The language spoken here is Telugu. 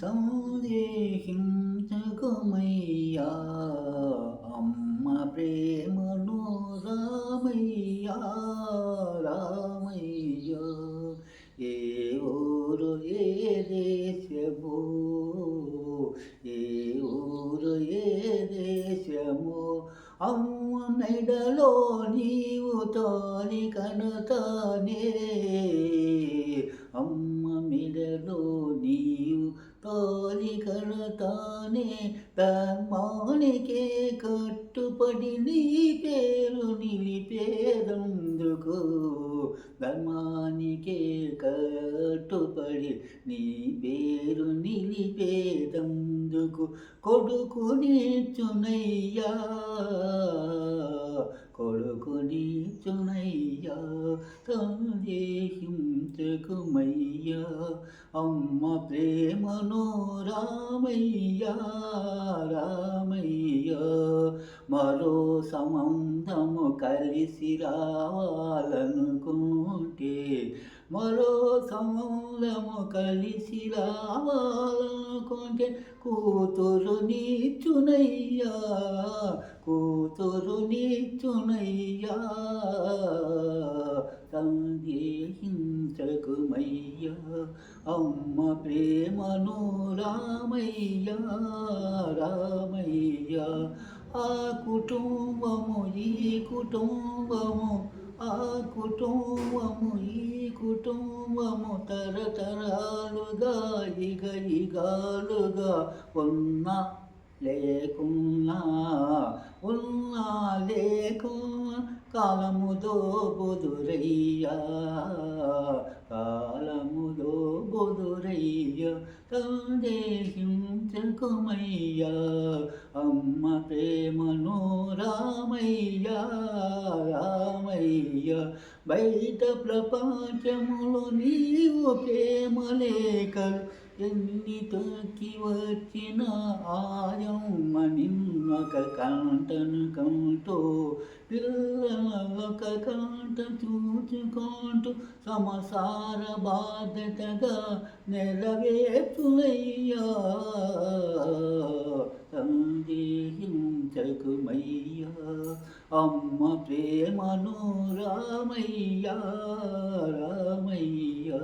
సందేహించకమయ్యా. అమ్మ ప్రేమను రామయ్యా రామయ్య. ఏ ఊరు ఏ దేశము ఏ ఊరు ఏ దేశము? అమ్మ నెడలో నీవు తోలి కనుతానే. అమ్మ మిడలో నీ తోలి కనుతానే తమ్మానికే కట్టుపడి నీ పేరు నిలిపేదందుకు ధర్మానికే కట్టుపడి నీ పేరు నిలిపేదందుకు కొడుకు చునయ్యా కొడుకు చునయ్యా సందేహించకుమయ్యా అమ్మ ప్రేమను రామయ్యా రామయ్యా మరో సంబంధము కలిసి రావాలనుకుంటే మరో సమూలము కలిసి రావాలనుకుంటే కూతురు నీచునయ్యా కూతురు నీచునయ్యా. సందేహించకుమయ్యా అమ్మ ప్రేమను రామయ్యా రామయ్యా. ఆ కుటుంబము ఈ కుటుంబము ఆ కుటుంబము ఈ కుటుంబము తరతరాలుగా ఇగ ఇగాలుగా ఉన్న లేకున్నా ఉన్నా లేకున్నా కాలముదో బుదురయ్యా కాలముదో బుదురయ్యా తందేహించకుమయ్యా అమ్మ ప్రేమను రామయ్యా బయట ప్రపంచములో నీవు ప్రేమ ఎన్ని తొక్కి వచ్చిన ఆయమ్మ నిన్నొక కంటను కంటూ పిల్లలొక కంట చూచుకుంటూ సమసార బాధ్యతగా నెరవేర్చులయ్యా. సందేహించకుమయ్యా అమ్మ ప్రేమను రామయ్యా రామయ్యా.